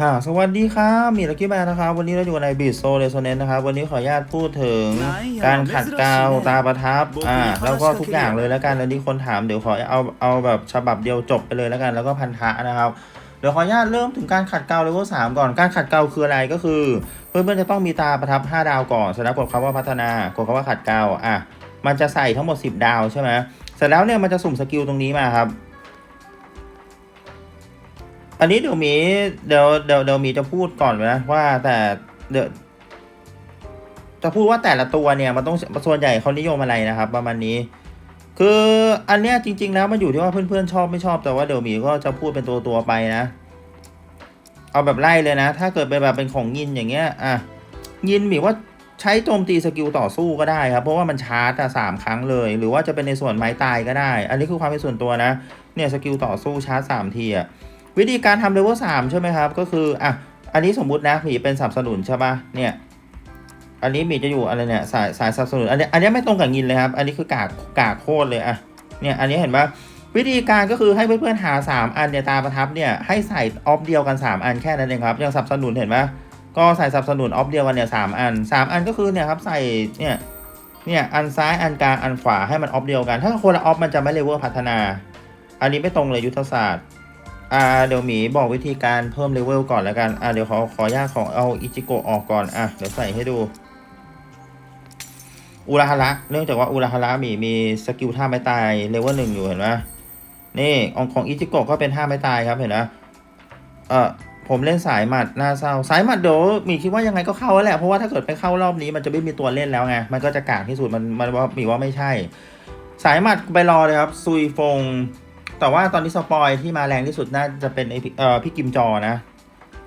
ค่ะสวัสดีครับมีลักกี้แมนนะครับ วันนี้เราอยู่ในบีโซเรโซเนนนะครับ วันนี้ขออนุญาตพูดถึงการขัดกาวตาประทับอ่าแล้วก็ทุกอย่างเลยแล้วกันอันนี้คนถามเดี๋ยวขอเอาเอาแบบฉบับเดียวจบไปเลยแล้วกัน แล้วก็พันธะนะครับเดี๋ยวขออนุญาตเริ่มถึงการขัดเกลาเลเวลสามก่อนการขัดเกลาคืออะไรก็คือ เพื่อนๆจะต้องมีตาประทับ 5 ดาวก่อนเสร็จแล้วกดคำว่าพัฒนากดคำว่าขัดเกลาอะมันจะใส่ทั้งหมด 10 ดาวใช่ไหมเสร็จแล้วเนี่ยมันจะสุ่มสกิลตรงนี้มาครับ อันนี้เดี๋ยวมีเดี๋ยวเดี๋ยวเดี๋ยวมีจะพูดก่อนนะว่าแต่เดี๋ยวจะพูดว่าแต่ละตัวเนี่ยมันต้องส่วนใหญ่เขานิยมอะไรนะครับ ประมาณนี้ คืออันเนี้ยจริง ๆ แล้วมันอยู่ที่ว่าเพื่อนๆชอบไม่ชอบแต่ว่าเดี๋ยวมีก็จะพูดเป็นตัวตัวไปนะ เอาแบบไล่เลยนะ ถ้าเกิดเป็นแบบเป็นของยินอย่างเงี้ยอะยินหมีว่าใช้โจมตีสกิลต่อสู้ก็ได้ครับ เพราะว่ามันชาร์จสามครั้งเลย หรือว่าจะเป็นในส่วนไม้ตายก็ได้ อันนี้คือความเป็นส่วนตัวนะ เนี่ยสกิลต่อสู้ชาร์จสามทีอะ วิธีการทำเลเวลสามใช่ไหมครับ ก็คืออะอันนี้สมมุตินะหมีเป็นสนับสนุนใช่ปะเนี่ย อันนี้หมีจะอยู่อะไรเนี่ยสายสายสนับสนุนอันนี้อันนี้ไม่ตรงกับยินเลยครับ อันนี้คือกากกากโคตรเลยอะเนี่ยอันนี้เห็นปะวิธีการก็คือให้เพื่อนๆหา 3 อันเนี่ยตาประทับเนี่ยให้ใส่ออฟเดียวกัน 3 อันแค่นั้นเองครับอย่างสับสนุนเห็นปะก็ใส่สับสนุนออฟเดียวกันเนี่ยสามอัน 3 อันก็คือเนี่ยครับใส่เนี่ยเนี่ยอันซ้ายอันกลางอันขวาให้มันออฟเดียวกัน ถ้าคนละออฟมันจะไม่เลเวลพัฒนา อันนี้ไม่ตรงเลยยุทธศาสตร์ อ่าเดี๋ยวหมีบอกวิธีการเพิ่มเลเวลก่อนแล้วกัน อ่าเดี๋ยวขอขออนุญาตของเอาอิจิโกะออกก่อน อะเดี๋ยวใส่ให้ดู อุราฮาระ เนื่องจากว่าอุราฮาระมีมีสกิลท่าไม้ตายเลเวลหนึ่งอยู่เห็นไหมนี่ของของอิจิโกะก็เป็นท่าไม้ตายครับเห็นไหมเออผมเล่นสายหมัดหน้าเศร้าสายหมัดเดี๋ยวหมีคิดว่ายังไงก็เข้าแล้วแหละเพราะว่าถ้าเกิดไปเข้ารอบนี้มันจะไม่มีตัวเล่นแล้วไงมันก็จะกากที่สุดมันมันว่าหมีว่าไม่ใช่ สายหมัดไปรอเลยครับซุยฟง แต่ว่าตอนนี้สปอยที่มาแรงที่สุดน่าจะเป็นไอพี่เอ่อพี่กิมจอนะ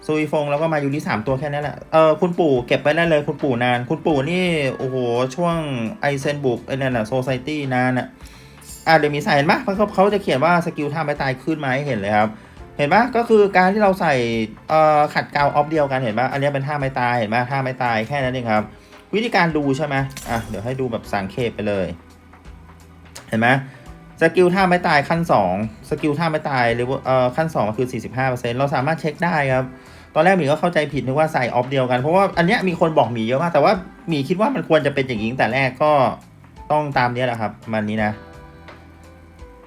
ซุยฟงแล้วก็มายูริสามตัวแค่นั้นแหละ เออคุณปู่เก็บไว้ได้เลยคุณปู่นาน คุณปู่นี่ โอ้โห ช่วงไอเซนบุกไอนั่นน่ะโซไซตี้นานอะ อะเดี๋ยวมีใส่เห็นปะเพราะเขาเขาจะเขียนว่าสกิลท่าไม่ตายขึ้นมาให้เห็นเลยครับ เห็นปะก็คือการที่เราใส่เอ่อขัดกาวออฟเดียวกันเห็นปะอันนี้เป็นท่าไม่ตายเห็นปะท่าไม่ตายแค่นั้นเองครับ วิธีการดูใช่ไหมอะเดี๋ยวให้ดูแบบสังเขปไปเลย เห็นไหม สกิลท่าไม่ตายขั้น 2 สกิลท่าไม่ตายเลเวลเอ่อขั้น2คือ 45%เราสามารถเช็คได้ครับ ตอนแรกหมีก็เข้าใจผิดนึกว่าใส่ออฟเดียวกัน เพราะว่าอันเนี้ยมีคนบอกหมีเยอะมาก แต่ว่าหมีคิดว่ามันควรจะเป็นอย่างนี้แต่แรกก็ต้องตามเนี้ยแหละครับมันนี้นะ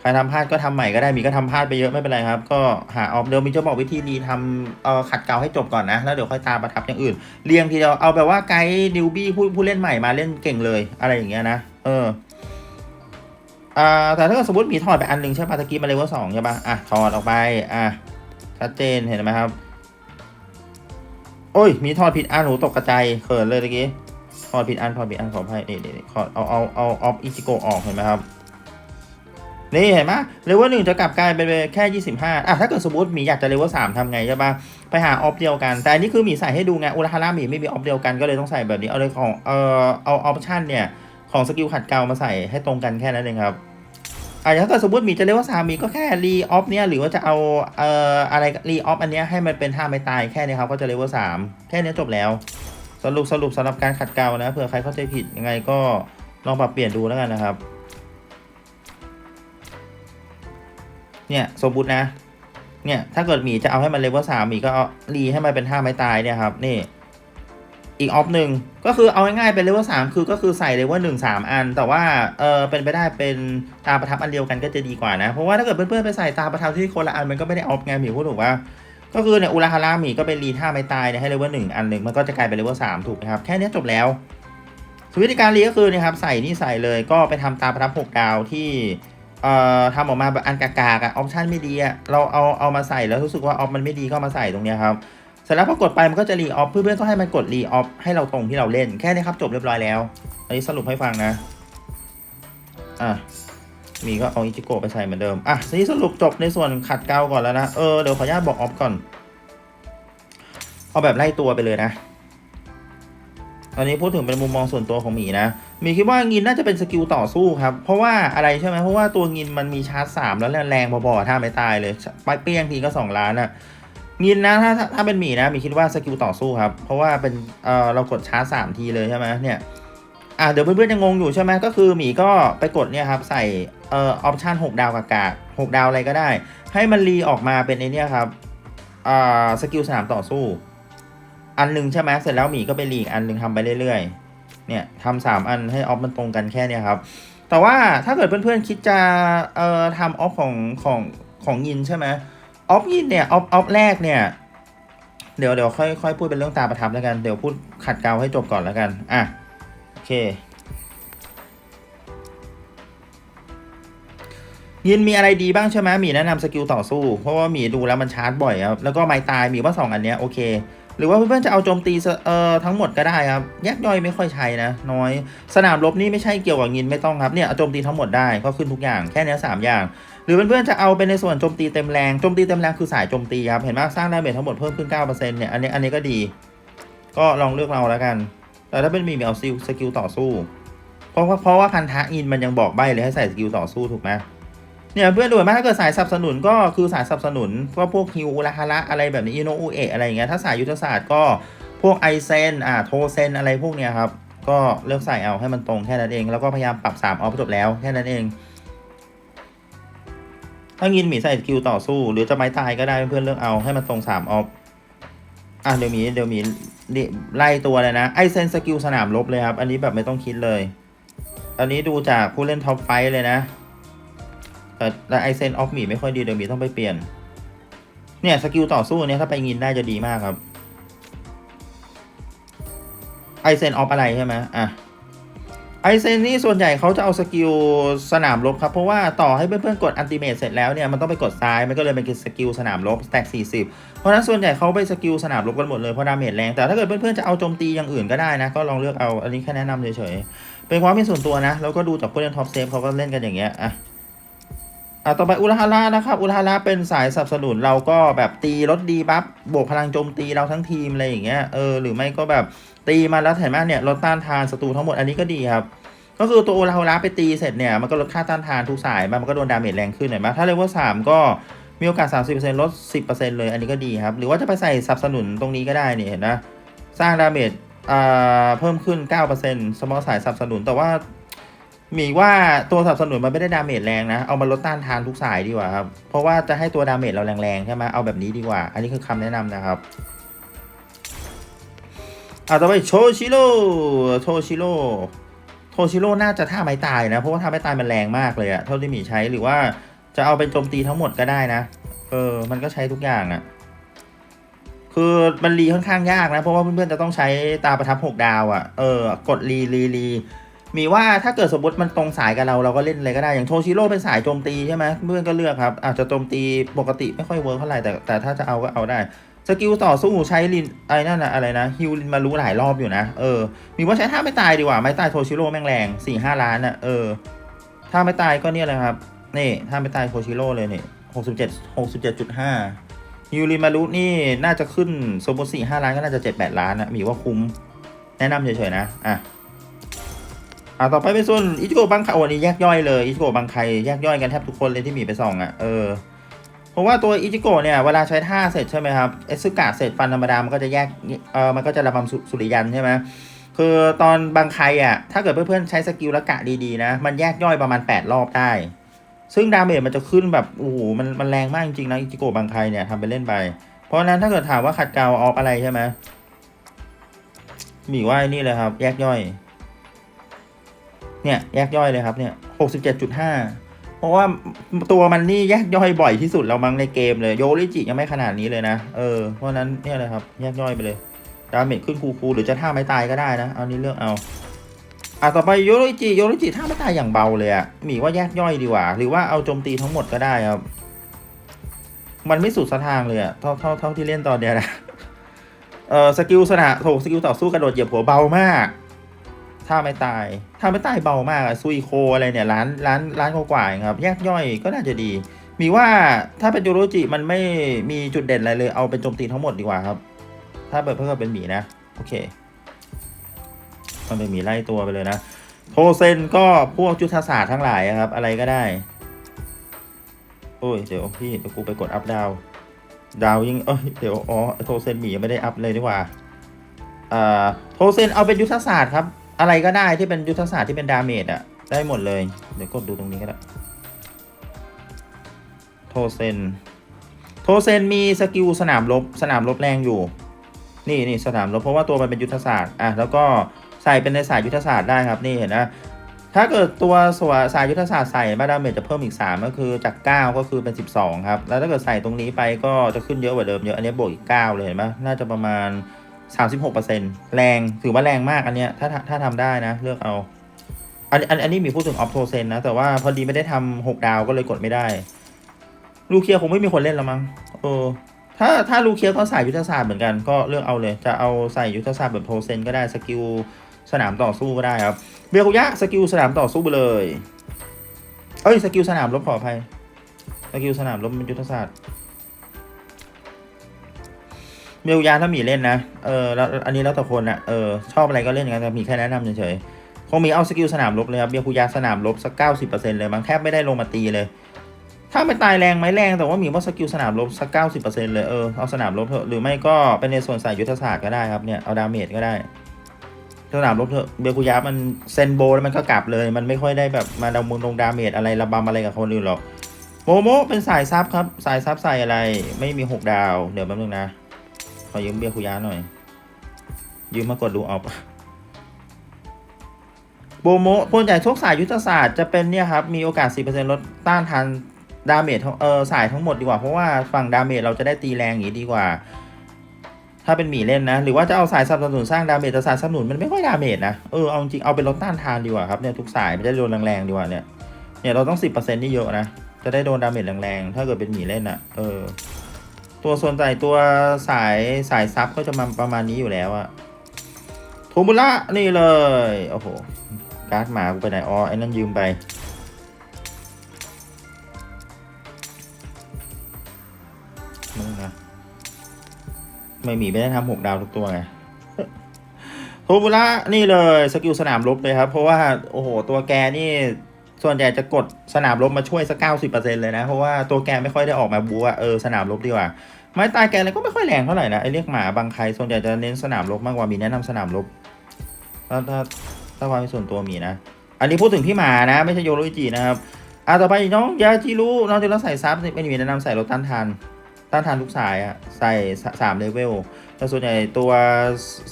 ใครทำพลาดก็ทำใหม่ก็ได้หมีก็ทำพลาดไปเยอะไม่เป็นไรครับ ก็หาออฟเดียวมีจะบอกวิธีดีทำเอ่อขัดเกลาให้จบก่อนนะ แล้วเดี๋ยวค่อยตามประทับอย่างอื่น เรียงทีเดียวเอาแบบว่าไกด์ดิวบี้ผู้ผู้เล่นใหม่มาเล่นเก่งเลยอะไรอย่างเงี้ยนะ เออ อ่าแต่ถ้าเกิดสมมติมีถอดไปอันหนึ่งใช่ป่ะตะกี้มาเลเวลสองใช่ป่ะอะถอดออกไปอะชัดเจนเห็นไหมครับ โอ้ย มีถอดผิดอันหูตกกระจายเขินเลยตะกี้ถอดผิดอันถอดผิดอันขออภัยนี่นี่นี่ขอเอาเอาเอาออฟอิจิโกออกเห็นไหมครับนี่เห็นไหมเลเวลหนึ่งจะกลับกลายเป็นแค่ยี่สิบห้าอะถ้าเกิดสมมติมีอยากจะเลเวลสามทำไงใช่ป่ะไปหาออฟเดียวกัน แต่อันนี้คือมีใส่ให้ดูไงอุลฮาร่ามีไม่มีออฟเดียวกันก็เลยต้องใส่แบบนี้ เอาเลยของเอ่อเอาออปชันเนี่ย ของสกิลขัดเกลามาใส่ให้ตรงกันแค่นั้นเองครับ อะถ้าเกิดสมมติมีจะเรียกว่าสามีก็แค่รีออฟเนี่ยหรือว่าจะเอาเอ่ออะไรรีออฟอันเนี้ยให้มันเป็นท่าไม่ตายแค่นี้ครับก็จะเรียกว่าสามแค่นี้จบแล้ว สรุปสรุปสำหรับการขัดเกลานะเผื่อใครเข้าใจผิดยังไงก็ลองปรับเปลี่ยนดูแล้วกันนะครับ เนี่ยสมมตินะ เนี่ยถ้าเกิดหมีจะเอาให้มันเลเวลสามหมีก็เอารีให้มันเป็นท่าไม่ตายเนี่ยครับนี่ อีกออฟหนึ่งก็คือเอาง่ายๆเป็นเลเวลสามคือก็คือใส่เลเวลหนึ่งสามอัน แต่ว่าเออเป็นไปได้เป็นตาประทับอันเดียวกันก็จะดีกว่านะ เพราะว่าถ้าเกิดเพื่อนๆไปใส่ตาประทับที่คนละอันมันก็ไม่ได้ออฟไงหมีพูดถูกว่าก็คือเนี่ยอุราฮารามีก็เป็นรีท่าไม่ตายเนี่ยให้เลเวลหนึ่งอันหนึ่งมันก็จะกลายเป็นเลเวลสามถูกไหมครับแค่นี้จบแล้วสวิธีการรีก็คือนี่ยครับใส่นี่ใส่เลยก็ไปทำตาประทับหกดาวที่เอ่อทำออกมาแบบอันกากๆอะออปชั่นไม่ดีอะเราเอาเอามาใส่แล้วรู้สึกว่าออฟมันไม่ดีก็มาใส่ตรงเนี้ยครับ สร็จแล้วพอกดไปมันก็จะรีออฟเพื่อนๆก็ให้มันกดรีออฟให้เราตรงที่เราเล่นแค่นี้ครับจบเรียบร้อยแล้ว อันนี้สรุปให้ฟังนะ อะ มีก็เอาอิจิโกะไปใส่เหมือนเดิม อะทีนี้สรุปจบในส่วนขัดเกลาก่อนแล้วนะ เออเดี๋ยวขออนุญาตบอกออฟก่อน เอาแบบไล่ตัวไปเลยนะอันนี้พูดถึงเป็นมุมมองส่วนตัวของหมีนะมีคิดว่างินน่าจะเป็นสกิลต่อสู้ครับ เพราะว่าอะไรใช่ไหมเพราะว่าตัวงินมันมีชาร์จสามแล้วแรงพอๆถ้าไม่ตายเลยไปเปี้ยงทีก็สองล้านอะ งินนะถ้าถ้าเป็นหมีนะหมีคิดว่าสกิลต่อสู้ครับ เพราะว่าเป็นเออเรากดชาร์จสามทีเลยใช่ไหมเนี่ยอะเดี๋ยวเพื่อนๆยังงงอยู่ใช่ไหมก็คือหมีก็ไปกดเนี่ยครับใส่เอ่อออปชันหกดาวกากาหกดาวอะไรก็ได้ ให้มันรีออกมาเป็นไอเนี่ยครับอ่าสกิลสามต่อสู้ อันหนึ่งใช่ไหมเสร็จแล้วหมีก็ไปลีอันหนึ่งทำไปเรื่อยๆเนี่ยทำสามอันให้ออฟมันตรงกันแค่เนี้ยครับแต่ว่าถ้าเกิดเพื่อนๆคิดจะเอ่อทำออฟของของของยินใช่ไหม ออฟยินเนี่ยออฟออฟแรกเนี่ยเดี๋ยวเดี๋ยวค่อยค่อยพูดเป็นเรื่องตาประทับแล้วกัน เดี๋ยวพูดขัดเกลาให้จบก่อนแล้วกัน อะ โอเค ยินมีอะไรดีบ้างใช่ไหมหมีแนะนำสกิลต่อสู้ เพราะว่าหมีดูแล้วมันชาร์จบ่อยครับ แล้วก็ไม้ตายหมีว่าสองอันเนี้ยโอเค หรือว่าเพื่อนๆจะเอาโจมตีเอ่อทั้งหมดก็ได้ครับ แยกย่อยไม่ค่อยใช้นะ น้อย สนามรบนี่ไม่ใช่เกี่ยวกับยินไม่ต้องครับ เนี่ยเอาโจมตีทั้งหมดได้ก็ขึ้นทุกอย่าง แค่เนี้ยสามอย่าง หรือเพื่อนๆจะเอาเป็นในส่วนโจมตีเต็มแรงโจมตีเต็มแรงคือสายโจมตีครับเห็นไหมสร้างดาเมจทั้งหมดเพิ่มขึ้น9%เนี่ยอันนี้อันนี้ก็ดี ก็ลองเลือกเราแล้วกัน แต่ถ้าเป็นมีมีเอาซิลสกิลต่อสู้ เพราะว่าเพราะว่าพันธะอินมันยังบอกใบเลยให้ใส่สกิลต่อสู้ถูกไหมเนี่ยเพื่อนดูไหมถ้าเกิดสายสนับสนุนก็คือสายสนับสนุนก็พวกฮิวอุระฮาระอะไรแบบนี้อิโนอุเอะอะไรอย่างเงี้ยถ้าสายยุทธศาสตร์ก็พวกไอเซนอ่าโทเซนอะไรพวกเนี้ยครับก็เลือกใส่เอาให้มันตรงแค่นั้นเอง แล้วก็พยายามปรับ3ออฟจบแล้วแค่นั้นเอง ถ้ายินหมีใส่สกิลต่อสู้ หรือจะไม้ตายก็ได้เพื่อนเลือกเอาให้มันตรง3ออฟอะเดี๋ยวหมีเดี๋ยวหมีไล่ตัวเลยนะ ไอเซนสกิลสนามลบเลยครับ อันนี้แบบไม่ต้องคิดเลย อันนี้ดูจากผู้เล่นท็อปไฟเลยนะ แต่แต่ไอเซนออฟหมีไม่ค่อยดีเดี๋ยวหมีต้องไปเปลี่ยน เนี่ยสกิลต่อสู้เนี่ยถ้าไปยินได้จะดีมากครับไอเซนออฟอะไรใช่ไหมอะ ไอเซนนี่ส่วนใหญ่เขาจะเอาสกิลสนามรบครับ เพราะว่าต่อให้เพื่อนๆกดอันติเมตเสร็จแล้วเนี่ย มันต้องไปกดซ้าย มันก็เลยเป็นสกิลสนามรบสแต็ก40 เพราะนั้นส่วนใหญ่เขาไปสกิลสนามรบกันหมดเลย เพราะดาเมจแรง แต่ถ้าเกิดเพื่อนๆจะเอาโจมตีอย่างอื่นก็ได้นะ ก็ลองเลือกเอาอันนี้แค่แนะนำเฉยๆ เป็นความเป็นส่วนตัวนะ แล้วก็ดูจากผู้เล่นท็อปเซฟเขาก็เล่นกันอย่างเงี้ยอะอะต่อไปอุลฮาระนะครับอุลฮาระเป็นสายสนับสนุนเราก็แบบตีลดดีปั๊บบวกพลังโจมตีเราทั้งทีมอะไรอย่างเงี้ยเออหรือไม่ก็แบบ ตีมาแล้วเห็นไหมเนี่ยลดต้านทานศัตรูทั้งหมดอันนี้ก็ดีครับ ก็คือตัวโอลาฮาไปตีเสร็จเนี่ยมันก็ลดค่าต้านทานทุกสายมันก็โดนดาเมจแรงขึ้นเห็นไหมถ้าเลเวลสามก็มีโอกาส 30%ลด 10%เลย อันนี้ก็ดีครับ หรือว่าจะไปใส่สนับสนุนตรงนี้ก็ได้นี่เห็นนะ สร้างดาเมจเพิ่มขึ้น 9%สมอลสายสนับสนุน แต่ว่า มีว่าตัวสนับสนุนมันไม่ได้ดาเมจแรงนะ เอามาลดต้านทานทุกสายดีกว่าครับ เพราะว่าจะให้ตัวดาเมจเราแรงๆใช่ไหมเอาแบบนี้ดีกว่า อันนี้คือคำแนะนำนะครับ อ่าต่อไปโชชิโร่โชชิโร่โทชิโร่น่าจะท่าไม้ตายนะ เพราะว่าท่าไม้ตายมันแรงมากเลยอะเท่าที่หมีใช้หรือว่าจะเอาเป็นโจมตีทั้งหมดก็ได้นะ เออ มันก็ใช้ทุกอย่างอะคือมันรีค่อนข้างยากนะ เพราะว่าเพื่อนๆจะต้องใช้ตาประทับหกดาวอะเออ กดรีรีรีมีว่าถ้าเกิดสมมติมันตรงสายกับเราเราก็เล่นอะไรก็ได้อย่างโทชิโร่เป็นสายโจมตีใช่ไหมเพื่อนก็เลือกครับ อาจจะโจมตีปกติไม่ค่อยเวิร์กเท่าไหร่แต่แต่ถ้าจะเอาก็เอาได้ สกิลต่อสู้ใช้ลินไอ้นั่นนะอะไรนะฮิวลินมารู้หลายรอบอยู่นะเออมีว่าใช้ท่าไม่ตายดีกว่าไม่ตายโทชิโร่แม่งแรงสี่ห้าล้านอะเออถ้าไม่ตายก็เนี่ยเลยครับนี่ถ้าไม่ตายโทชิโร่เลยนี่หกสิบเจ็ดหกสิบเจ็ดจุดห้าฮิวลินมารู้นี่น่าจะขึ้นสมมติสี่ห้าล้านก็น่าจะเจ็ดแปดล้านนะมีว่าคุ้มแนะนำเฉยๆนะอะอะต่อไปเป็นส่วนอิจิโกะบังไคโอนนี้แยกย่อยเลยอิจิโกะบังไคแยกย่อยกันแทบทุกคนเลยที่มีไปส่องอะเออ เพราะว่าตัวอิจิโกะเนี่ยเวลาใช้ท่าเสร็จใช่ไหมครับเอซึกะเสร็จฟันธรรมดามันก็จะแยกเออมันก็จะระบำสุสุริยันใช่ไหมคือตอนบางใครอะถ้าเกิดเพื่อนๆใช้สกิลละกะดีๆนะ มันแยกย่อยประมาณ 8 รอบได้ ซึ่งดาเมจมันจะขึ้นแบบโอ้โหมันมันแรงมากจริงๆนะอิจิโกะบางใครเนี่ยทำไปเล่นไป เพราะนั้นถ้าเกิดถามว่าขัดเกลาออกอะไรใช่ไหมมีว่าไอ้นี่เลยครับ แยกย่อย เนี่ยแยกย่อยเลยครับเนี่ยหกสิบเจ็ดจุดห้า เพราะว่าตัวมันนี่แยกย่อยบ่อยที่สุดแล้วมั้งในเกมเลยโยริจิยังไม่ขนาดนี้เลยนะ เออ เพราะนั้นเนี่ยเลยครับ แยกย่อยไปเลย ดาเมจขึ้นคูลๆหรือจะท่าไม่ตายก็ได้นะ เอานี้เลือกเอาอะต่อไปโยริจิโยริจิท่าไม่ตายอย่างเบาเลยอะหมีว่าแยกย่อยดีกว่า หรือว่าเอาโจมตีทั้งหมดก็ได้ครับ มันไม่สุดสทางเลยอะเท่าเท่าเท่าที่เล่นตอนเนี้ยนะเออสกิลสนะโถสกิลต่อสู้กระโดดเหยียบหัวเบามาก ถ้าไม่ตาย ถ้าไม่ตายเบามากอะซุยโคอะไรเนี่ยร้านร้านร้านกว่าๆเงครับแยกย่อยก็น่าจะดี มีว่าถ้าเป็นยูโรจิมันไม่มีจุดเด่นอะไรเลยเอาเป็นโจมตีทั้งหมดดีกว่าครับ ถ้าเปิดเพื่อเป็นหมีนะโอเคมันเป็นหมีไล่ตัวไปเลยนะ โทเซนก็พวกจุทธศาสตร์ทั้งหลายอะครับ อะไรก็ได้ โอ้ยเดี๋ยวพี่เดี๋ยวกูไปกดอัพดาวดาวยิ่งเอ้ยเดี๋ยวอ๋อโทเซนหมียังไม่ได้อัพเลยดีกว่าอ่าโทเซนเอาเป็นยุทธศาสตร์ครับ อะไรก็ได้ที่เป็นยุทธศาสตร์ที่เป็นดาเมจอะได้หมดเลย เดี๋ยวกดดูตรงนี้ก็ได้ โทเซน โทเซนมีสกิลสนามรบสนามรบแรงอยู่ นี่นี่สนามรบเพราะว่าตัวมันเป็นยุทธศาสตร์อะแล้วก็ใส่เป็นในสายยุทธศาสตร์ได้ครับนี่เห็นนะถ้าเกิดตัวสวสายยุทธศาสตร์ใส่มาดาเมจจะเพิ่มอีก 3 ก็คือจาก 9 ก็คือเป็น 12 ครับ แล้วถ้าเกิดใส่ตรงนี้ไปก็จะขึ้นเยอะกว่าเดิมเยอะ อันนี้บวกอีก 9 เลยเห็นไหมน่าจะประมาณ 36%แรงถือว่าแรงมากอันเนี้ยถ้าถ้าถ้าทำได้นะ เลือกเอา อันอันอันนี้มีพูดถึงออฟโทเซนนะ แต่ว่าพอดีไม่ได้ทำหกดาวก็เลยกดไม่ได้ ลูเคียคงไม่มีคนเล่นล้วมั้งเออถ้าถ้าลูเคียก็ใส่ยุทธศาสตร์เหมือนกันก็เลือกเอาเลย จะเอาใส่ยุทธศาสตร์แบบโทเซนก็ได้สกิลสนามต่อสู้ก็ได้ครับเบลคุยะสกิลสนามต่อสู้ไปเลย เอ้ยสกิลสนามลบขออภัยสกิลสนามลบเป็นยุทธศาสตร์ เบลคุยะถ้ามีเล่นนะ เออแล้วอันนี้แล้วแต่คนอะเออชอบอะไรก็เล่นอย่างนั้นแต่มีแค่แนะนำเฉยๆคงมีเอาสกิลสนามรบเลยครับเบียคุยาสนามรบสักเก้าสิบเปอร์เซ็นต์เลยมั้งแทบไม่ได้ลงมาตีเลย ถ้าไม่ตายแรงไหมแรงแต่ว่ามีว่าสกิลสนามรบสักเก้าสิบเปอร์เซ็นต์เลยเออเอาสนามรบเถอะหรือไม่ก็เป็นในส่วนสายยุทธศาสตร์ก็ได้ครับเนี่ยเอาดาเมจก็ได้สนามรบเถอะเบียคุยามันเซนโบแล้วมันก็กลับเลย มันไม่ค่อยได้แบบมาดามุงลงดาเมจอะไรระบำอะไรกับคนอื่นหรอกโมโมเป็นสายซับครับสายซับใส่อะไรไม่มีหกดาวเดี๋ยวแป๊บนึงนะ ขอยืมเบียคุยาหน่อย ยืมมากดดูเอาโบโมส่วนใหญ่ทุกสายยุทธศาสตร์จะเป็นเนี่ยครับ มีโอกาส 4%ลดต้านทานดาเมจเออสายทั้งหมดดีกว่า เพราะว่าฝั่งดาเมจเราจะได้ตีแรงอย่างนี้ดีกว่า ถ้าเป็นหมีเล่นนะ หรือว่าจะเอาสายสนับสนุนสร้างดาเมจแต่สายสนับสนุนมันไม่ค่อยดาเมจนะ เออเอาจริงเอาเป็นลดต้านทานดีกว่าครับเนี่ยทุกสายมันจะโดนแรงๆดีกว่าเนี่ยเนี่ยเราต้อง 10%นี่เยอะนะจะได้โดนดาเมจแรงๆถ้าเกิดเป็นหมีเล่นอะเออ ตัวส่วนใหญ่ตัวสายสายซับก็จะมาประมาณนี้อยู่แล้วอะโทมุระนี่เลย โอ้โห การ์ดหมากูไปไหนอ๋อไอ้นั่นยืมไปมึงนะไม่มีไม่ได้ทำหกดาวทุกตัวไงโทบุระนี่เลย สกิลสนามรบเลยครับ เพราะว่า โอ้โห ตัวแกนี่ ส่วนใหญ่จะกดสนามรบมาช่วยสักเก้าสิบเปอร์เซ็นเลยนะ เพราะว่าตัวแกไม่ค่อยได้ออกมาบูอะเออสนามรบดีกว่า ไม้ตายแกอะไรก็ไม่ค่อยแรงเท่าไหร่นะไอเรียกหมาบางใครส่วนใหญ่จะเน้นสนามรบมากกว่ามีแนะนำสนามรบถ้าถ้าถ้าความเป็นส่วนตัวมีนะ อันนี้พูดถึงพี่หมานะ ไม่ใช่โยโรอิจินะครับอะต่อไปน้องยาจิรุน้องจะต้องใส่ซับไม่มีแนะนำใส่รถต้านทานต้านทานทุกสายอะใส่สามเลเวลแต่ส่วนใหญ่ตัว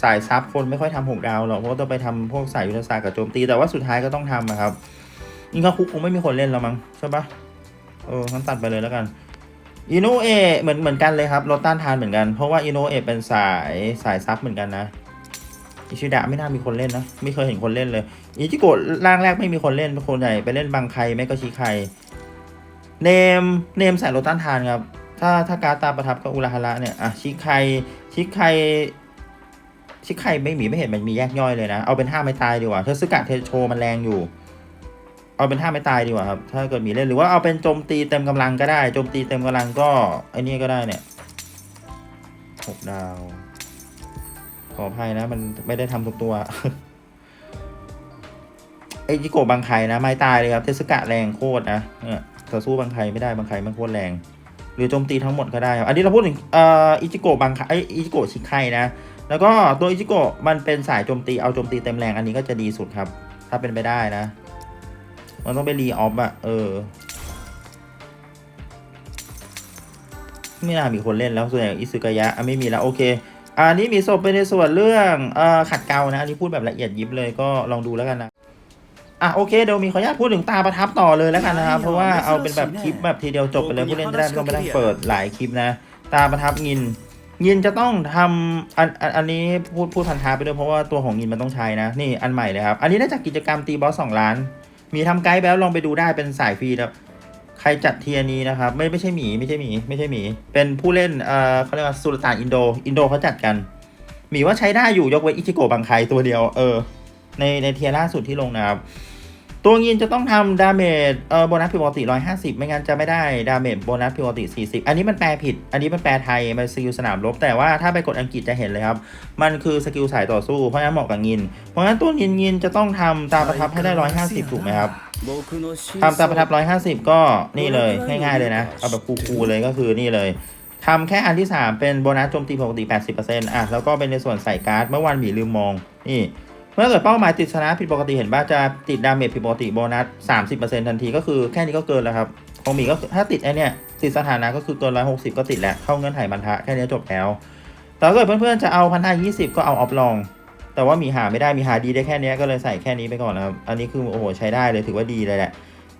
สายซับคนไม่ค่อยทำหกดาวหรอกเพราะต้องไปทำพวกสายยุทธศาสตร์กับโจมตีแต่ว่าสุดท้ายก็ต้องทำอะครับ อิงคาคุคงไม่มีคนเล่นแล้วมั้งใช่ปะเอองั้นตัดไปเลยแล้วกันอินโนเอเหมือนเหมือนกันเลยครับรถต้านทานเหมือนกัน เพราะว่าอินโนเอเป็นสายสายซับเหมือนกันนะอิชิดะไม่น่ามีคนเล่นนะ ไม่เคยเห็นคนเล่นเลยอิจิโกะร่างแรกไม่มีคนเล่นคนใหญ่ไปเล่นบางใครไม่ก็ชี้ใครเนมเนมใส่โรต้านทานครับ ถ้าถ้าการตาประทับก็อุราฮาระเนี่ยอะชิใครชิใครชิใครไม่มีไม่เห็นมันมีแยกย่อยเลยนะ เอาเป็นห้าไม่ตายดีกว่าเทสกะเทโชมันแรงอยู่ เอาเป็นห้าไม่ตายดีกว่าครับ ถ้าเกิดมีเล่นหรือว่าเอาเป็นโจมตีเต็มกำลังก็ได้ โจมตีเต็มกำลังก็ไอ้นี่ก็ได้เนี่ยหกดาว ขออภัยนะ มันไม่ได้ทำทุกตัว ไอจิโกะบางไคนะไม่ตายเลยครับ เทสกะแรงโคตรนะเนี่ยต่อสู้บางไคไม่ได้บางไคมันโคตรแรง หรือโจมตีทั้งหมดก็ได้ครับ อันนี้เราพูดถึงเอ่ออิจิโกะบางไคไออิจิโกะชิไคนะ แล้วก็ตัวอิจิโกะมันเป็นสายโจมตีเอาโจมตีเต็มแรงอันนี้ก็จะดีสุดครับ ถ้าเป็นไปได้นะ มันต้องไปรีออฟอะเออ ไม่น่ามีคนเล่นแล้วส่วนใหญ่อิซึกายะอะไม่มีแล้วโอเคอันนี้มีศพไปในส่วนเรื่องเอ่อขัดเกลานะอันนี้พูดแบบละเอียดยิบเลยก็ลองดูแล้วกันนะอะโอเคเดี๋ยวมีขออนุญาตพูดถึงตาประทับต่อเลยแล้วกันนะครับ เพราะว่าเอาเป็นแบบคลิปแบบทีเดียวจบไปเลยผู้เล่นจะได้ไม่ต้องไปนั่งเปิดหลายคลิปนะ ตาประทับงินงินจะต้องทำอันอันอันนี้พูดพูดพันธาไปด้วยเพราะว่าตัวของงินมันต้องใช้นะ นี่อันใหม่เลยครับ อันนี้ได้จากกิจกรรมตีบอสสองล้าน มีทำไกด์แล้วลองไปดูได้เป็นสายฟรีนะใครจัดเทียร์นี้นะครับ ไม่ไม่ใช่หมีไม่ใช่หมีไม่ใช่หมี เป็นผู้เล่นเอ่อเขาเรียกว่าสุลต่านอินโดอินโดเขาจัดกัน หมีว่าใช้ได้อยู่ยกเว้นอิชิโกะบางใครตัวเดียวเออในในเทียร์ล่าสุดที่ลงนะครับ ตัวงินจะต้องทำดาเมจเอ่อโบนัสผิดปกติ 150 ไม่งั้นจะไม่ได้ดาเมจโบนัสผิดปกติ 40 อันนี้มันแปลผิด อันนี้มันแปลไทยมันสกิลสนามรบ แต่ว่าถ้าไปกดอังกฤษจะเห็นเลยครับ มันคือสกิลสายต่อสู้เพราะฉะนั้นเหมาะกับงิน เพราะฉะนั้นตัวงินงินจะต้องทำตามประทับให้ได้ 150 ถูกไหมครับทำตามประทับ 150 ก็นี่เลยง่ายๆเลยนะเอาแบบคูลๆเลยก็คือนี่เลยทำแค่อันที่ 3 เป็นโบนัสโจมตีปกติ 80%อะแล้วก็เป็นในส่วนใส่การ์ดเมื่อวันหมีลืมมองนี่ มื่อเกิดเป้าหมายติดชนะผิดปกติเห็นป่ะจะติดดาเมจผิดปกติโบนัส30%ทันทีก็คือแค่นี้ก็เกินแล้วครับของมีก็ถ้าติดไอเนี่ยติดสถานะก็คือเกินร้อยหกสิบก็ติดแล้วเข้าเงื่อนไขบรรทะแค่นี้จบแล้วแต่ถ้าเกิดเพื่อนๆจะเอาพันห้ายี่สิบก็เอาออฟลอง แต่ว่ามีหาไม่ได้มีหาดีได้แค่นี้ก็เลยใส่แค่นี้ไปก่อนนะครับอันนี้คือโอ้โหใช้ได้เลยถือว่าดีเลยแหละ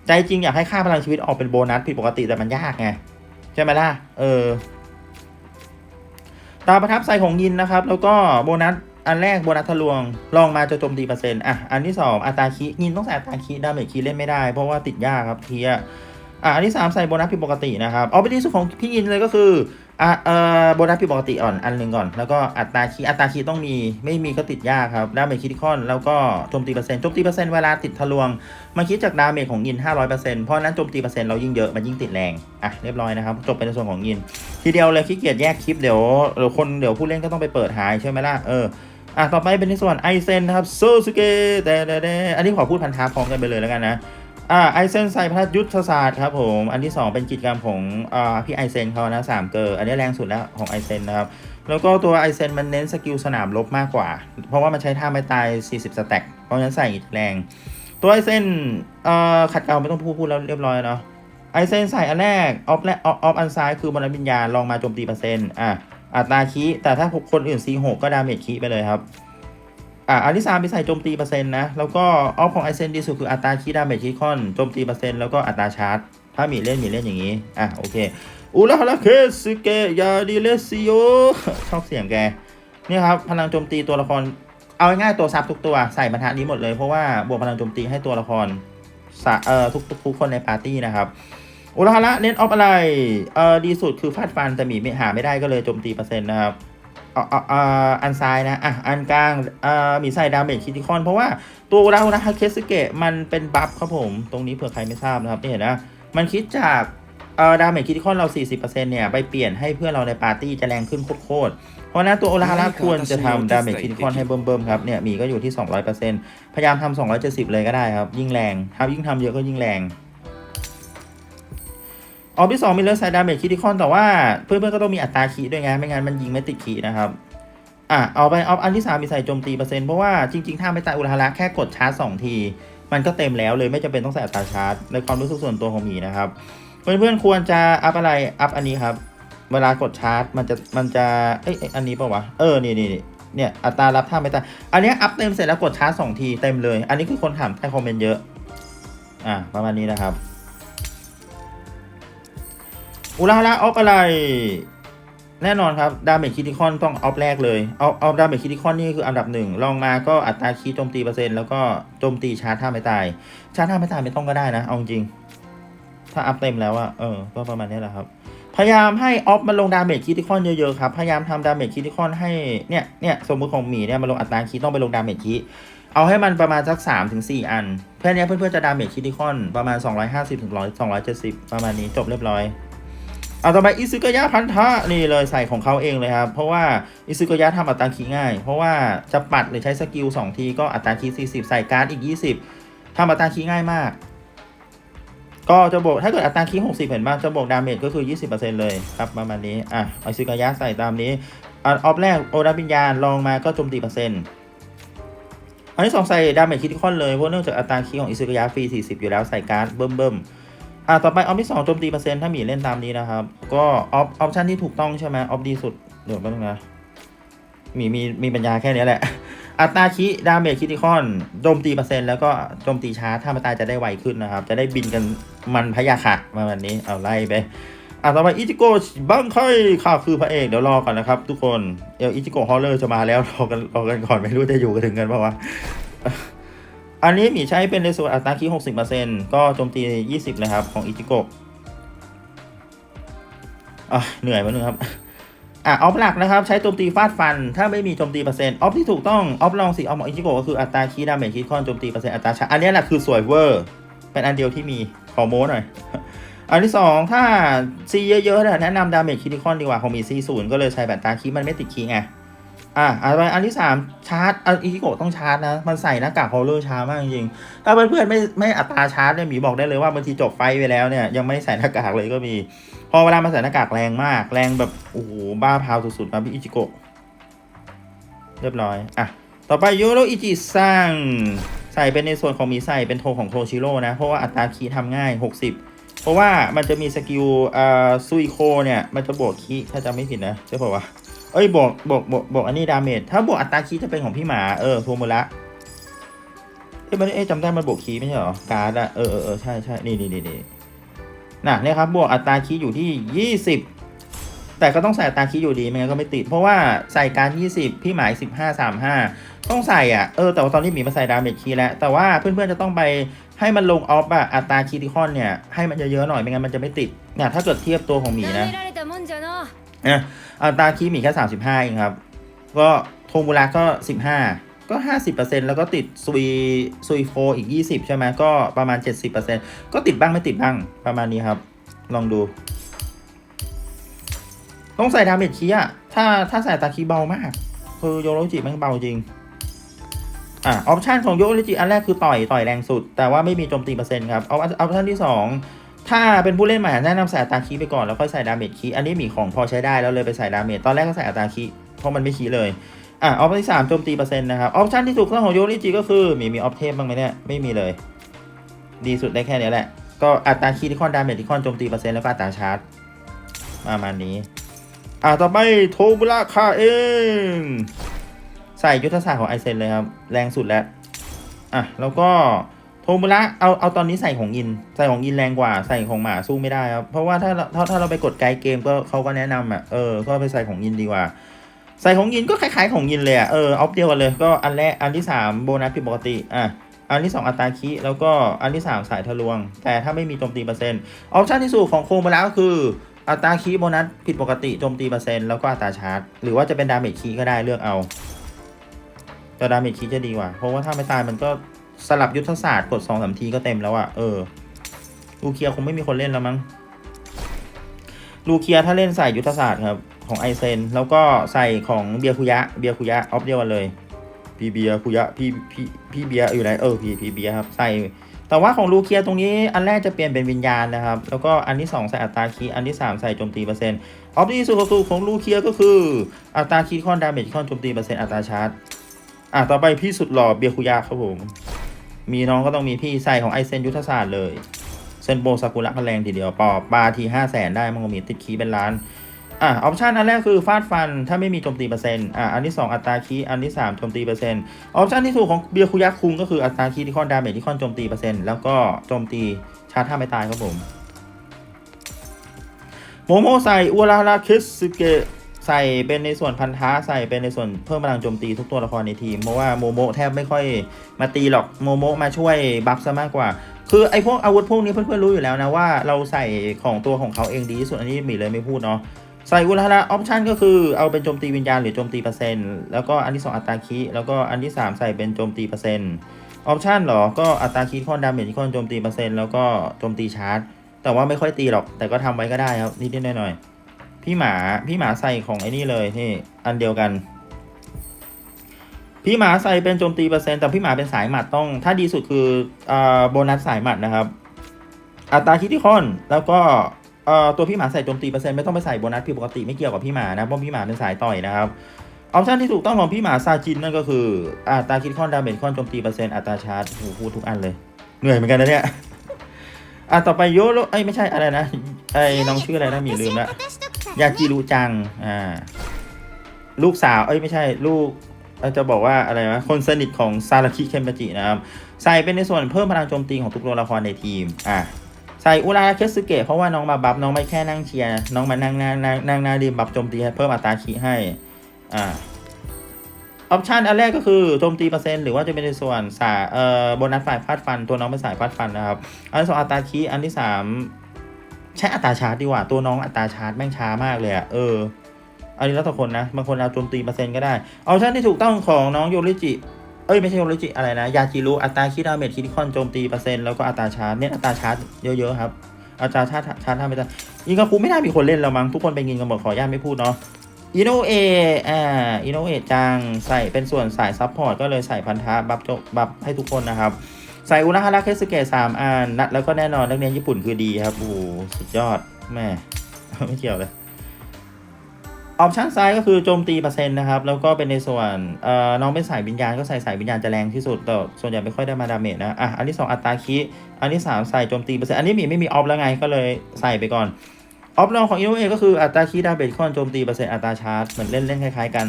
ใจจริงอยากให้ค่าพลังชีวิตออกเป็นโบนัสผิดปกติแต่มันยากไงใช่ไหมล่ะเออตาประทับใส่ของยินนะครับ แล้วก็โบนัส อันแรกโบนัสทะลวงลองมาจะโจมตีเปอร์เซ็นต์อะอันที่สองอัตราคียินต้องใส่อัตราคีดาเมจคีเล่นไม่ได้ เพราะว่าติดยากครับเทียอะอันที่สามใส่โบนัสผิดปกตินะครับเอาไปที่สุดของพี่ยินเลยก็คืออะเอ่อโบนัสผิดปกติอ่อนอันหนึ่งก่อน แล้วก็อัตราคีอัตราคีต้องมีไม่มีก็ติดยากครับดาเมจคิดคอนแล้วก็โจมตีเปอร์เซ็นต์โจมตีเปอร์เซ็นต์เวลาติดทะลวงมันคิดจากดาเมจของยิน 500%เพราะนั้นโจมตีเปอร์เซ็นต์เรายิ่งเยอะมันยิ่งติดแรงอะเรียบร้อยนะครับจบไปในส่วนของยิน ทีเดียวเลยขี้เกียจแยกคลิปเดี๋ยวเดี๋ยวคนเดี๋ยวผู้เล่นก็ต้องไปเปิดหายใช่ไหมล่ะเออ อะต่อไปเป็นในส่วนไอเซนนะครับโซซุเกะแต่แต่อันนี้ขอพูดพันธาพร้อมกันไปเลยแล้วกันนะอ่าไอเซนใส่พัฒยุทธศาสตร์ครับผมอันที่ 2 เป็นกิจกรรมของอ่าพี่ไอเซนเขานะสามเกอร์อันนี้แรงสุดแล้วของไอเซนนะครับแล้วก็ตัวไอเซนมันเน้นสกิลสนามรบมากกว่า เพราะว่ามันใช้ท่าไม่ตาย 40 สแต็กเพราะฉะนั้นใส่แรง ตัวไอเซนเอ่อขัดเกลาไม่ต้องพูดพูดแล้วเรียบร้อยเนาะไอเซนใส่อันแรกออฟและออฟอันซ้ายคือบนวิญญาณลองมาโจมตีเปอร์เซ็นต์อะ อัตราคีแต่ถ้าคนอื่น C6 ก็ดาเมจคีไปเลยครับ อะอันที่สามไปใส่โจมตีเปอร์เซ็นต์นะ แล้วก็ออฟของไอเซนดีสุดคืออัตราคีดาเมจคีคอนโจมตีเปอร์เซ็นต์แล้วก็อัตราชาร์จ ถ้ามีเล่นมีเล่นอย่างนี้ อะโอเคอุลาฮาราเคสเกยาดิเลซิโยชอบเสียงแกนี่ครับพลังโจมตีตัวละคร เอาง่ายๆตัวซับทุกตัวใส่บรรทัดนี้หมดเลยเพราะว่าบวกพลังโจมตีให้ตัวละครเอ่อทุกทุกทุกคนในปาร์ตี้นะครับ อุลาฮาระเน้นออฟอะไรเอ่อดีสุดคือฟาดฟันแต่หมีไม่หาไม่ได้ก็เลยโจมตีเปอร์เซ็นต์นะครับเอาเอาเอาอันซ้ายนะอะอันกลางเอ่อหมีใส่ดาเมจคิติคอนเพราะว่าตัวเรานะฮะเคสเกะมันเป็นบัฟครับผมตรงนี้เผื่อใครไม่ทราบนะครับนี่เห็นนะมันคิดจากเอ่อดาเมจคิติคอนเรา 40%เนี่ยไปเปลี่ยนให้เพื่อนเราในปาร์ตี้จะแรงขึ้นโคตรๆเพราะฉะนั้นตัวโอลาฮาระควรจะทำดาเมจคิติคอนให้เบิ่มๆครับเนี่ยหมีก็อยู่ที่ 200%พยายามทำ270 เลยก็ได้ครับ ยิ่งแรงถ้ายิ่งทำเยอะก็ยิ่งแรง ออฟที่2มีเลือดไซดาเมจคิติคอนแต่ว่าเพื่อนๆก็ต้องมีอัตราคีด้วยไงไม่งั้นมันยิงไม่ติดคีนะครับอะเอาไปออฟอันที่3มีใส่โจมตีเปอร์เซ็นต์เพราะว่าจริงๆถ้าไม่ตายอุลาฮาระแค่กดชาร์จ2ที มันก็เต็มแล้วเลยไม่จำเป็นต้องใส่อัตราชาร์จในความรู้สึกส่วนตัวของหมีนะครับ เพื่อนๆควรจะอัพอะไรอัพอันนี้ครับ เวลากดชาร์จมันจะมันจะเอ้ยอันนี้ป่าวะเออนี่นี่นี่เนี่ยอัตรารับท่าไม่ตายอันนี้อัพเต็มเสร็จแล้วกดชาร์จ2ทีเต็มเลย อันนี้คือคนถามใต้คอมเมนต์เยอะอะประมาณนี้นะครับ อุลาฮาระออฟอะไร แน่นอนครับดาเมจคิติคอนต้องออฟแรกเลยเอาเอาดาเมจคิติคอนนี่คืออันดับหนึ่งลองมาก็อัตราคีโจมตีเปอร์เซ็นต์แล้วก็โจมตีชาร์จท่าไม่ตาย ชาร์จท่าไม่ตายไม่ต้องก็ได้นะ เอาจริง ถ้าอัพเต็มแล้วอะเออ ก็ประมาณนี้แหละครับ พยายามให้ออฟมันลงดาเมจคิติคอนเยอะๆครับ พยายามทำดาเมจคิติคอนให้เนี่ยเนี่ยสมมติของหมีเนี่ยมาลงอัตราคีต้องไปลงดาเมจคีเอาให้มันประมาณสัก3าถึงสอัน เพื่อนนี้เพื่อนๆจะดาเมจคิติคอนประมาณ 250ถึง100 270 ประมาณนี้จบเรียบร้อย เอาต่อไปอิซึกยะพันธะนี่เลยใส่ของเขาเองเลยครับ เพราะว่าอิซึกยะทำอัตราคีง่าย เพราะว่าจะปัดหรือใช้สกิล2ทีก็อัตราคี40 ใส่การ์ดอีก 20ทำอัตราคีง่ายมาก ก็จะบวกถ้าเกิดอัตราคี60 เห็นป่ะจะบวกดาเมจก็คือ 20%เลยครับประมาณนี้อะอิซึกยะใส่ตามนี้อันออฟแรกโอดาปิญญาณลองมาก็โจมตีเปอร์เซ็นต์อันที่สองใส่ดาเมจคิติคอนเลยเพราะเนื่องจากอัตราคีของอิซึกยะฟรี40 อยู่แล้วใส่การ์ดเบิ่มเบิ่มๆ อ่าต่อไปออฟที่สองโจมตีเปอร์เซ็นต์ถ้าหมีเล่นตามนี้นะครับ ก็ออฟออปชันที่ถูกต้องใช่ไหมออฟดีสุด เดี๋ยวแป๊บนึงนะหมีมีมีปัญญาแค่นี้แหละ อัตราคิดาเมจคิติคอนโจมตีเปอร์เซ็นต์แล้วก็โจมตีช้าถ้ามันตายจะได้ไวขึ้นนะครับ จะได้บินกันมันพยาค่ะมาวันนี้เอาไล่ไปอะต่อไปอิจิโกะบังไคข้าคือพระเอกเดี๋ยวรอก่อนนะครับ ทุกคนเดี๋ยวอิจิโกะฮอลเลอร์จะมาแล้วรอกันรอกันก่อนไม่รู้จะอยู่กันถึงกันเปล่าวะ อันนี้หมีใช้เป็นในส่วนอัตราคี60%ก็โจมตี20เลยครับ ของอิจิโกะเหนื่อยมาหนึ่งครับอะออฟหลักนะครับ ใช้โจมตีฟาดฟัน ถ้าไม่มีโจมตีเปอร์เซ็นต์ออฟที่ถูกต้องออฟลองสิออฟของอิจิโกะก็คืออัตราคีดาเมจคีคอนโจมตีเปอร์เซ็นต์อัตราชาอันนี้แหละคือสวยเวอร์ เป็นอันเดียวที่มีขอโม้หน่อยอันที่สองถ้าซีเยอะๆนะแนะนำดาเมจคิติคอนดีกว่าของมีซีศูนย์ก็เลยใช้แบบตาคีมันไม่ติดคีไง อะอันไปอันที่สามชาร์จอันอีโกะต้องชาร์จนะ มันใส่หน้ากากฮอลเลอร์ช้ามากจริงๆถ้าเพื่อนๆไม่ไม่อัตราชาร์จเนี่ยหมีบอกได้เลยว่าบางทีจบไฟไปแล้วเนี่ยยังไม่ใส่หน้ากากเลยก็มี พอเวลามาใส่หน้ากากแรงมาก แรงแบบโอ้โหบ้าพาวสุดๆนะพี่อิจิโกะเรียบร้อยอะต่อไปยูโรอิจิซังใส่เป็นในส่วนของหมีใส่เป็นโทของโทชิโร่นะ เพราะว่าอัตราคีย์ทำง่าย 60 เพราะว่ามันจะมีสกิลอ่าซุยโคเนี่ย มันจะบวกคีถ้าจำไม่ผิดนะใช่ป่าวะ เอ้ยบวกบวกบวกบวกอันนี้ดาเมจถ้าบวกอัตราคีจะเป็นของพี่หมาเออโทมุระเอ้ยมันเอ้ยจำได้มันบวกคีไม่ใช่เหรอการ์ดอะเออเออเออใช่ใช่นี่นี่นี่นี่น่ะเนี่ยครับบวกอัตราคีอยู่ที่ยี่สิบแต่ก็ต้องใส่อัตราคีอยู่ดีไม่งั้นก็ไม่ติด เพราะว่าใส่การยี่สิบพี่หมายสิบห้าสามห้าต้องใส่อะเออแต่ว่าตอนนี้หมีมาใส่ดาเมจคีย์แล้วแต่ว่าเพื่อนๆจะต้องไปให้มันลงออฟอะอัตราคิติคอนเนี่ยให้มันเยอะๆหน่อยไม่งั้นมันจะไม่ติดเนี่ยถ้าเกิดเทียบตัวของหมีนะ อัตราคีมีแค่สามสิบห้าเองครับ ก็โทมูระก็สิบห้าก็ห้าสิบเปอร์เซ็นต์แล้วก็ติดซุยซุยโฟอีกยี่สิบใช่ไหมก็ประมาณเจ็ดสิบเปอร์เซ็นต์ก็ติดบ้างไม่ติดบ้างประมาณนี้ครับ ลองดู ต้องใส่ดาเมจคีอะถ้าถ้าใส่ตาคีเบามาก คือโยโรจิมันเบาจริงอ่าออปชันของโยโรจิอันแรกคือต่อยต่อยแรงสุด แต่ว่าไม่มีโจมตีเปอร์เซ็นต์ครับเอาออปชันที่สอง ถ้าเป็นผู้เล่นใหม่แนะนำใส่อัตราคีไปก่อนแล้วค่อยใส่ดาเมจคีอันนี้มีของพอใช้ได้แล้วเลยไปใส่ดาเมจตอนแรกก็ใส่อัตราคีเพราะมันไม่คีเลยอะออปชันที่สามโจมตีเปอร์เซ็นต์นะครับออปชันที่ถูกต้องของโยโรจิก็คือมีมีออฟเทปบ้างไหมเนี่ยไม่มีเลย ดีสุดได้แค่นี้แหละ ก็อัตราคีที่คอนดาเมจที่คอนโจมตีเปอร์เซ็นต์แล้วก็อัตราชาร์จประมาณนี้อะต่อไปโทบุระคาเองใส่ยุทธศาสตร์ของไอเซนเลยครับ แรงสุดแล้วอะแล้วก็ โทมุระเอาเอาตอนนี้ใส่ของอิน ใส่ของอินแรงกว่าใส่ของหมาสู้ไม่ได้ครับ เพราะว่าถ้าเราถ้าถ้าเราไปกดไกด์เกมก็เขาก็แนะนำอะเออก็ไปใส่ของอินดีกว่า ใส่ของอินก็คล้ายๆของอินเลยอะเออเอาเดียวกันเลยก็อันแรกอันที่สามโบนัสผิดปกติอะอันที่สองอัตราคิแล้วก็อันที่สามสายทะลวง แต่ถ้าไม่มีโจมตีเปอร์เซ็นต์ออปชันที่สูงของโคมาแล้วก็คืออัตราคีโบนัสผิดปกติโจมตีเปอร์เซ็นต์แล้วก็อัตราชาร์จ หรือว่าจะเป็นดาเมจคีก็ได้เลือกเอา แต่ดาเมจคีจะดีกว่า เพราะว่าถ้าไม่ตายมันก็ สลับยุทธศาสตร์กดสองสามทีก็เต็มแล้วอะเออ ลูเคียคงไม่มีคนเล่นแล้วมั้ง ลูเคียถ้าเล่นใส่ยุทธศาสตร์ครับ ของไอเซน แล้วก็ใส่ของเบียคุยะ เบียคุยะออฟเดียวกันเลย พี่เบียคุยะ พี่พี่พี่เบียอยู่ไหน เออ พี่พี่เบียครับ ใส่ แต่ว่าของลูเคียตรงนี้อันแรกจะเปลี่ยนเป็นวิญญาณนะครับ แล้วก็อันที่2ใส่อัตราคีอันที่3ใส่โจมตีเปอร์เซ็นต์ ออฟที่สุดของลูเคียก็คือ อัตราคีคอนดาเมจคอนโจมตีเปอร์เซ็นต์อัตราชาร์จอะต่อไปพี่สุดหล่อเบียคุยะครับผม มีน้องก็ต้องมีพี่ใส่ของไอเซนยุทธศาสตร์เลยเซนโบซากุระก็แรงทีเดียวปอบบาทีห้าแสนได้มันก็มีติดคีเป็นล้านอะออปชันอันแรกคือฟาดฟันถ้าไม่มีโจมตีเปอร์เซ็นต์อะอันที่ 2 อัตราคีอันที่3โจมตีเปอร์เซ็นต์ออปชันที่ถูกของเบียคุยะคุงก็คืออัตราคีที่คอนดาเมจที่คอนโจมตีเปอร์เซ็นต์แล้วก็โจมตีชาร์จท่าไม่ตายครับผมโมโมใส่อุราราคิสสเกะ ใส่เป็นในส่วนพันธะใส่เป็นในส่วนเพิ่มพลังโจมตีทุกตัวละครในทีม เพราะว่าโมโมแทบไม่ค่อยมาตีหรอกโมโมมาช่วยบัฟซะมากกว่า คือไอพวกอาวุธพวกนี้เพื่อนๆรู้อยู่แล้วนะว่าเราใส่ของตัวของเขาเองดีที่สุดอันนี้มีเลยไม่พูดเนาะใส่อุราราออปชันก็คือเอาเป็นโจมตีวิญญาณหรือโจมตีเปอร์เซ็นต์แล้วก็อันที่ 2 อัตราคิแล้วก็อันที่ 3 ใส่เป็นโจมตีเปอร์เซ็นต์ออปชันเหรอ ก็อัตราคิคอนดาเมจที่คอนโจมตีเปอร์เซ็นต์แล้วก็โจมตีชาร์จ แต่ว่าไม่ค่อยตีหรอกแต่ก็ทำไว้ก็ได้ครับนิดๆหน่อยๆ พี่หมาพี่หมาใส่ของไอ้นี่เลยนี่อันเดียวกัน พี่หมาใส่เป็นโจมตีเปอร์เซ็นต์แต่พี่หมาเป็นสายหมัดต้อง ถ้าดีสุดคืออ่าโบนัสสายหมัดนะครับ อัตราคิติคอนแล้วก็เอ่อตัวพี่หมาใส่โจมตีเปอร์เซ็นต์ไม่ต้องไปใส่โบนัสผิดปกติไม่เกี่ยวกับพี่หมานะเพราะพี่หมาเป็นสายต่อยนะครับออปชันที่ถูกต้องของพี่หมาซาจินนั่นก็คืออัตราคิติคอนดาเมจคอนโจมตีเปอร์เซ็นต์อัตราชาร์จโอ้โหพูดทุกอันเลย เหนื่อยเหมือนกันนะเนี่ยอะต่อไปโยโรไอ้ยไม่ใช่อะไรนะไอ้น้องชื่ออะไรนะมีลืมละ ยากิรุจัง อ่า ลูกสาว เอ้ยไม่ใช่ลูกเอ่อจะบอกว่าอะไรวะ คนสนิทของซาราคิเคมปจินะครับ ใส่เป็นในส่วนเพิ่มพลังโจมตีของทุกตัวละครในทีม อะใส่อุราเคสสึเกะเพราะว่าน้องมาบัฟน้องไม่แค่นั่งเชียร์น้องมานั่งหน้านั่งนั่งหน้าดีบัฟโจมตีเพิ่มอัตราคีให้ อ่าออปชันอันแรกก็คือโจมตีเปอร์เซ็นต์หรือว่าจะเป็นในส่วนสายเอ่อโบนัสฝ่ายฟาดฟันตัวน้องเป็นสายฟาดฟันนะครับ อันที่สองอัตราคีอันที่สาม ใช้อัตราชาร์จดีกว่าตัวน้องอัตราชาร์จแม่งช้ามากเลยอะเอออันนี้แล้วแต่คนนะบางคนเอาโจมตีเปอร์เซ็นต์ก็ได้ออปชันที่ถูกต้องของน้องโยริจิเอ้ยไม่ใช่โยริจิอะไรนะยาจิรุอัตราคิดาเมจคิดคอนโจมตีเปอร์เซ็นต์แล้วก็อัตราชาร์จเน้นอัตราชาร์จเยอะๆครับอัตราชาร์จชาร์จท่าไม่ได้ยิงกระคูไม่น่ามีคนเล่นแล้วมั้งทุกคนไปยิงกันหมดขออนุญาตไม่พูดเนาะอินโนเออ่าอินโนเอจังใส่เป็นส่วนสายซับพอร์ตก็เลยใส่พันธะบัฟโจบัฟให้ทุกคนนะครับ ใส่อุระฮาระเคสเกะสามอันนะแล้วก็แน่นอนนักเรียนญี่ปุ่นคือดีครับโอ้สุดยอดแม่ไม่เกี่ยวเลยออปชันซ้ายก็คือโจมตีเปอร์เซ็นต์นะครับ แล้วก็เป็นในส่วนเอ่อน้องเป็นสายวิญญาณก็ใส่สายวิญญาณจะแรงที่สุดแต่ส่วนใหญ่ไม่ค่อยได้มาดาเมจนะอะอันที่ 2 อัตราคิอันที่ 3 ใส่โจมตีเปอร์เซ็นต์อันนี้มีไม่มีออฟแล้วไงก็เลยใส่ไปก่อนออฟรองของอินโนเอก็คืออัตราคิดาเมจคอนโจมตีเปอร์เซ็นต์อัตราชาร์จเหมือนเล่นเล่นคล้ายๆกัน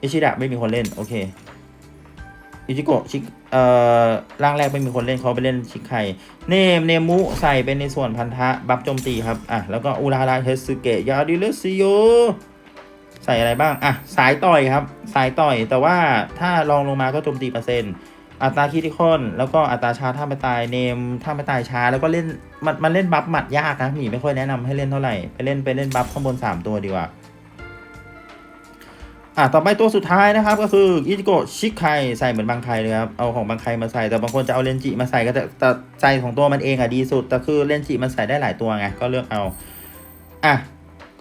อิชิดะไม่มีคนเล่นโอเค อิจิโกะชิเอ่อร่างแรกไม่มีคนเล่นเขาไปเล่นชิคไคเนมเนมุใส่เป็นในส่วนพันธะบัฟโจมตีครับอะแล้วก็อุราราเฮสึเกะยาดิเลซิโยใส่อะไรบ้างอะสายต่อยครับ สายต่อยแต่ว่าถ้าลองลงมาก็โจมตีเปอร์เซ็นต์อัตราคิดที่คอนแล้วก็อัตราชาท่าไม่ตายเนมท่าไม่ตายช้าแล้วก็เล่นมันมันเล่นบัฟหมัดยากนะหมีไม่ค่อยแนะนำให้เล่นเท่าไหร่ไปเล่นไปเล่นบัฟข้างบน 3 ตัวดีกว่า อะต่อไปตัวสุดท้ายนะครับ ก็คืออิจิโกะชิคไคใส่เหมือนบางไคเลยครับ เอาของบางไคมาใส่ แต่บางคนจะเอาเลนจิมาใส่ก็แต่แต่ใจของตัวมันเองอะดีสุด แต่คือเลนจิมันใส่ได้หลายตัวไง ก็เลือกเอา อะ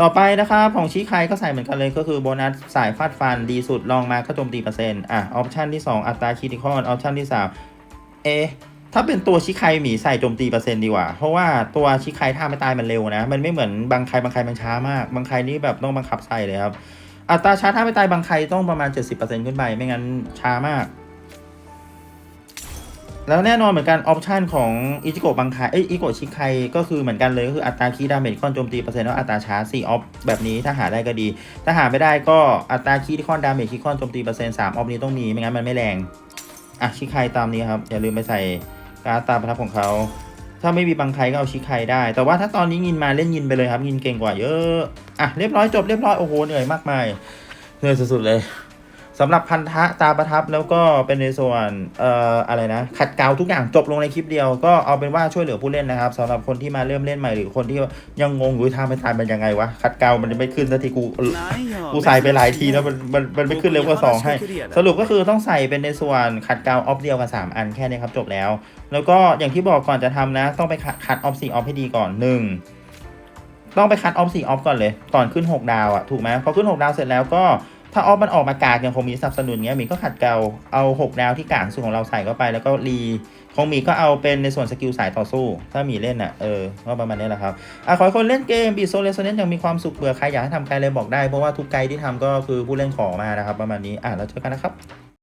ต่อไปนะครับของชี้ใคก็ใส่เหมือนกันเลย ก็คือโบนัสสายฟาดฟันดีสุดลองมาก็โจมตีเปอร์เซ็นต์ อะออปชันที่ 2 อัตราคิติคอนออปชันที่ 3 เอถ้าเป็นตัวชิคไคหมีใส่โจมตีเปอร์เซ็นต์ดีกว่า เพราะว่าตัวชิคไคท่าไม่ตายมันเร็วนะ มันไม่เหมือนบางใคบางใคมันช้ามาก บางใคนี่แบบต้องบังคับใส่เลยครับ อัตราชาร์จท่าไม่ตายบางใครต้องประมาณ 70%ขึ้นไป ไม่งั้นช้ามาก แล้วแน่นอนเหมือนกันออปชันของอิจิโกะบางไคเอ้ยอิโกะชิคไคก็คือเหมือนกันเลยก็คืออัตราคีดาเมจคอนโจมตีเปอร์เซ็นต์แล้วอัตราชาร์จ4ออฟแบบนี้ถ้าหาได้ก็ดี ถ้าหาไม่ได้ก็อัตราคีคอนดาเมจคีคอนโจมตีเปอร์เซ็นต์สามออฟนี้ต้องมีไม่งั้นมันไม่แรงอะชิคไคตามนี้ครับอย่าลืมไปใส่การ์ดตามประทับของเขา ถ้าไม่มีบังใครก็เอาชิไคได้ แต่ว่าถ้าตอนนี้ยินมาเล่นยินไปเลยครับยินเก่งกว่าเยอะ อะเรียบร้อยจบเรียบร้อยโอ้โหเหนื่อยมากมายเหนื่อยสุดๆเลย สำหรับพันธะตาประทับแล้วก็เป็นในส่วนเอ่ออะไรนะ ขัดเกลาทุกอย่างจบลงในคลิปเดียวก็เอาเป็นว่าช่วยเหลือผู้เล่นนะครับสำหรับคนที่มาเริ่มเล่นใหม่หรือคนที่ยังงงอยู่ทางไม่ตายมันยังไงวะขัดเกลามันจะไม่ขึ้นสักทีกูกูใส่ไปหลายทีแล้วมันมันมันไม่ขึ้นเลเวลสองให้ สรุปก็คือต้องใส่เป็นในส่วนขัดเกลาออฟเดียวกัน3อันแค่นี้ครับจบแล้ว แล้วก็อย่างที่บอกก่อนจะทำนะ ต้องไปขัดคัดออฟสี่ออฟให้ดีก่อนหนึ่งต้องไปคัดออฟสี่ออฟก่อนเลยก่อนขึ้น 6 ดาวอะถูกไหมพอขึ้น 6 ดาวเสร็จแล้วก็ ถ้าออฟมันออกมากากอย่างคงมีสนับสนุนเงี้ยหมีก็ขัดเกลาเอา6ดาวที่กากสุดของเราใส่เข้าไป แล้วก็รีคงมีก็เอาเป็นในส่วนสกิลสายต่อสู้ ถ้ามีเล่นอะเออก็ประมาณนี้แหละครับอะขอให้คนเล่นเกมบีโซเลสเนนยังมีความสุขเบื่อใครอยากให้ทำไกด์เลยบอกได้เพราะว่าทุกไกด์ที่ทำก็คือผู้เล่นขอมานะครับประมาณนี้อะแล้วเจอกันนะครับ